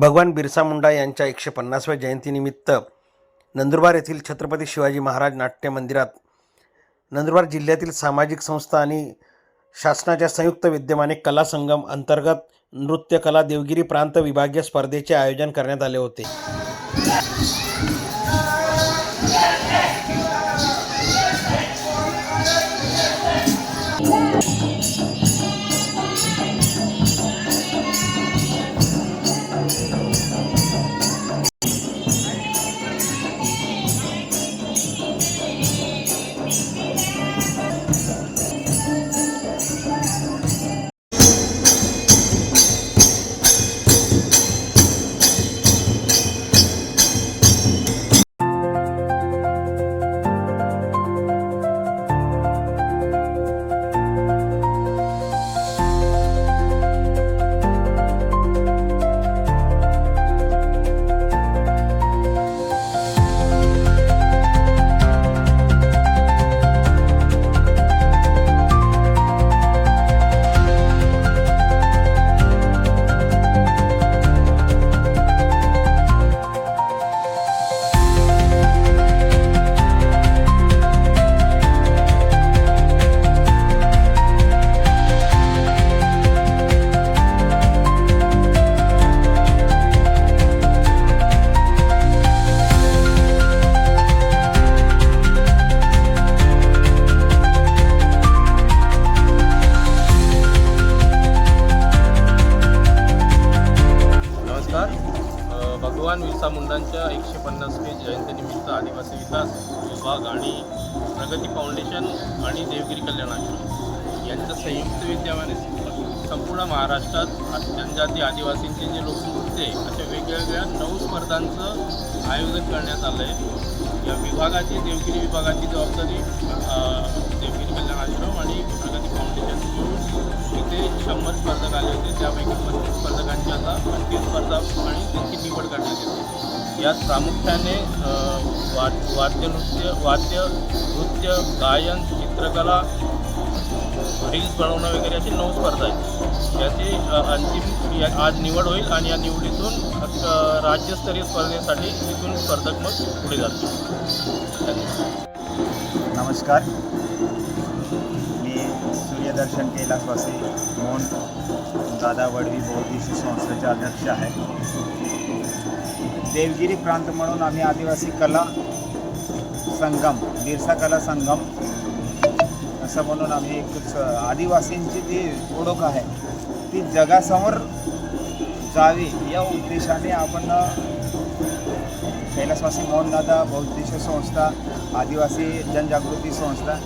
भगवान बिरसा मुंडा यांच्या एकशे पन्नासव्या जयंतीनिमित्त नंदुरबार येथील छत्रपती शिवाजी महाराज नाट्य मंदिरात नंदुरबार जिल्ह्यातील सामाजिक संस्था आणि शासनाच्या संयुक्त विद्यमाने कला संगम अंतर्गत नृत्यकला देवगिरी प्रांत विभागीय स्पर्धेचे आयोजन करण्यात आले होते. एकशे पन्नासवी जयंतीनिमित्त आदिवासी विकास विभाग आणि प्रगती फाउंडेशन आणि देवगिरी कल्याण आश्रम. यांच्या संयुक्त विद्यमाने संपूर्ण महाराष्ट्रात जनजाती आदिवासींचे जे लोकनृत्य आहे अशा वेगवेगळ्या नऊ स्पर्धांचं आयोजन करण्यात आलं आहे या विभागाची देवगिरी विभागाची जबाबदारी देवगिरी कल्याण आश्रम आणि प्रगती फाउंडेशन मिळून इथे शंभर स्पर्धक आले होते. त्यापैकी पस्तीस स्पर्धकांची आता अंतिम स्पर्धा आणि त्यांची निवड करण्यात येते यात प्रामुख्याने अ, वाद वाद्यनृत्य वाद्य नृत्य गायन चित्रकला रील्स बनवणं वगैरे अशी नऊ स्पर्धा आहेत. याची अंतिम या- आज निवड होईल आणि या निवडीतून राज्यस्तरीय स्पर्धेसाठी इथून स्पर्धक मग पुढे जातो नमस्कार. मी सूर्यदर्शन कैलासवासी मोहन दादा वडवी बौद्धिशी संस्थेचे अध्यक्ष आहे. देवगिरी प्रांत म्हणून आम्ही आदिवासी कला संगम बिरसा कला संगम असं म्हणून आम्ही एक स- आदिवासींची जी ओळख आहे ती जगासमोर जावी या उद्देशाने आपण कैलासवासी मोहनदादा बौद्धिश संस्था आदिवासी जनजागृती संस्था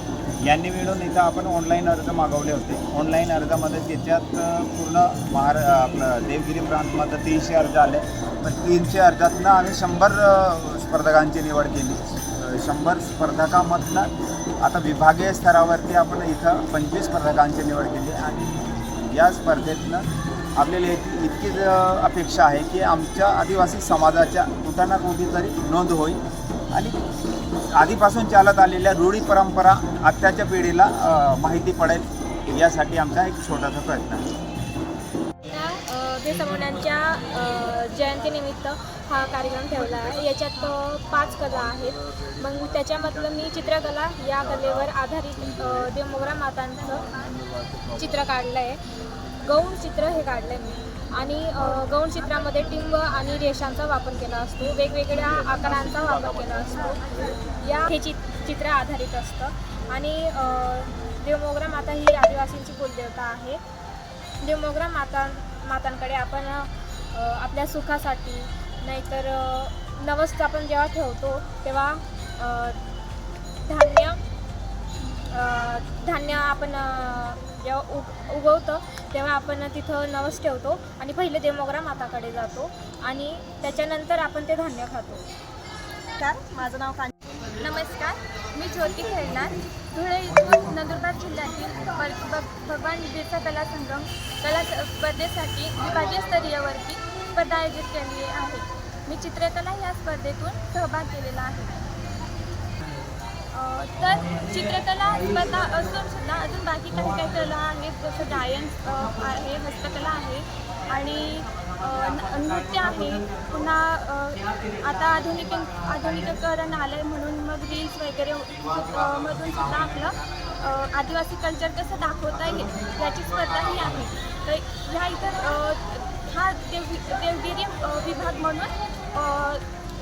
यांनी मिळून इथं आपण ऑनलाईन अर्ज मागवले होते. ऑनलाईन अर्जामध्ये त्याच्यात पूर्ण महार आपलं देवगिरी प्रांतमध्ये तीनशे अर्ज आले. पण तीनशे अर्जातनं आम्ही शंभर स्पर्धकांची निवड केली. शंभर स्पर्धकामधनं आता विभागीय स्तरावरती आपण इथं पंचवीस स्पर्धकांची निवड केली. आणि या स्पर्धेतनं आपल्याला इतकीच अपेक्षा आहे की आमच्या आदिवासी समाजाच्या कुठं ना कुठेतरी नोंद होईल. आणि आधीपासून चालत आलेल्या रूढी परंपरा आत्ताच्या पिढीला माहिती पडेल यासाठी आमचा एक छोटासा प्रयत्न आहे. त्या जयंतीनिमित्त हा कार्यक्रम ठेवला आहे. याच्यात पाच कला आहेत. मग त्याच्यामधलं मी चित्रकला या कलेवर आधारित देवमोगरा मातांचं चित्र काढलं आहे गौण चित्र हे काढलं आहे मी. आणि गौण चित्रामध्ये टिंब आणि रेषांचा वापर केला असतो. वेगवेगळ्या आकारांचा वापर केला असतो. या हे चित चित्र आधारित असतं. आणि देवमोगरा माता ही आदिवासींची कुलदेवता आहे. देवमोगरा माता मातांकडे आपण आपल्या सुखासाठी नाहीतर नवस आपण जेव्हा ठेवतो तेव्हा धान्य धान्य आपण जेव्हा उग उगवतं तेव्हा आपण तिथं नवस ठेवतो आणि पहिले देवमोगरा माताकडे जातो आणि त्याच्यानंतर आपण ते धान्य खातो. तर माझं नाव कां नमस्कार मी ज्योती खेळणार. धुळे इथून नंदुरबार जिल्ह्यातील ब- भगवान बिरसा कला संगम कला स्पर्धेसाठी विभागीयस्तरीयवरती स्पर्धा आयोजित केली आहे. मी चित्रकला या स्पर्धेतून सहभाग केलेला आहे. तर चित्रकला स्पर्धा असून सुद्धा अजून बाकी काही काही कला आहेत जसं गायन आहे हस्तकला आहे. आणि नृत्य आहे. पुन्हा आता आधुनिक आधुनिकीकरण आलं आहे म्हणून मग रील्स वगैरे मधून सुद्धा आपलं आदिवासी कल्चर कसं दाखवता येईल याची स्पर्धाही आहे. तर ह्या इथं हा देव देवगिरी विभाग म्हणून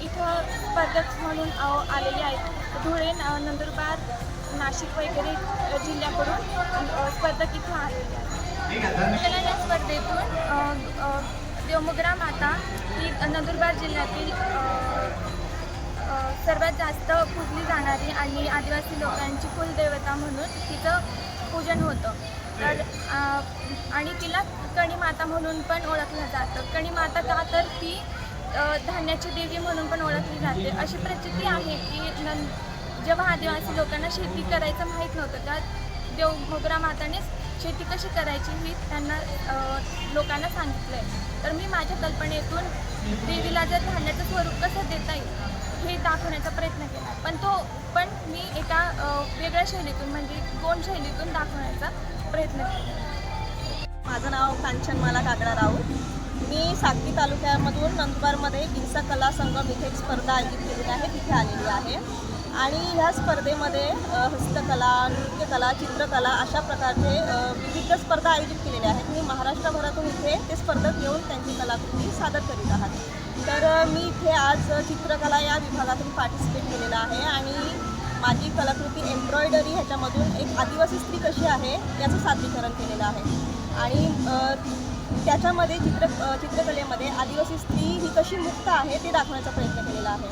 इथं स्पर्धक म्हणून आलेले आहेत. धुळे न- नंदुरबार नाशिक वगैरे जिल्ह्याकडून स्पर्धक इथं आलेले आहेत. या स्पर्धेतून अ, माता ही नंदुरबार जिल्ह्यातील सर्वात जास्त पूजली जाणारी आणि आदिवासी लोकांची कुलदेवता म्हणून तिचं पूजन होतं. तर आणि तिला कणी माता म्हणून पण ओळखलं जातं. कणी माता का तर ती धान्याची देवी म्हणून पण ओळखली जाते. अशी प्रचिती आहे की नं जेव्हा आदिवासी लोकांना शेती करायचं माहीत नव्हतं त्या देव मोगरा मातानेच शेती कशी करायची ही त्यांना लोकांना सांगितलं आहे तर मी माझ्या कल्पनेतून देवीला जर धान्याचं स्वरूप कसं देता येईल हे दाखवण्याचा प्रयत्न केला. पण तो पण मी एका वेगळ्या शैलीतून म्हणजे गोंड शैलीतून दाखवण्याचा प्रयत्न केला. माझं नाव कांचनमाला कागडा राऊत. मी सागरी तालुक्यामधून नंदुरबारमध्ये गिरसा कला संगम इथे स्पर्धा आयोजित केलेली आहे तिथे आलेली आहे. आणि ह्या स्पर्धेमध्ये हस्तकला नृत्यकला चित्रकला अशा प्रकारचे विविध स्पर्धा आयोजित केलेल्या आहेत. मी महाराष्ट्रभरातून इथे ते स्पर्धक येऊन त्यांची कलाकृती सादर करीत आहात तर मी इथे आज चित्रकला या विभागातून पार्टिसिपेट केलेलं आहे आणि माझी कलाकृती एम्ब्रॉयडरी ह्याच्यामधून एक आदिवासी स्त्री कशी आहे याचं सादरीकरण केलेलं आहे. आणि त्याच्यामध्ये चित्र चित्रकलेमध्ये आदिवासी स्त्री ही कशी मुक्त आहे ते दाखवण्याचा प्रयत्न केलेला आहे.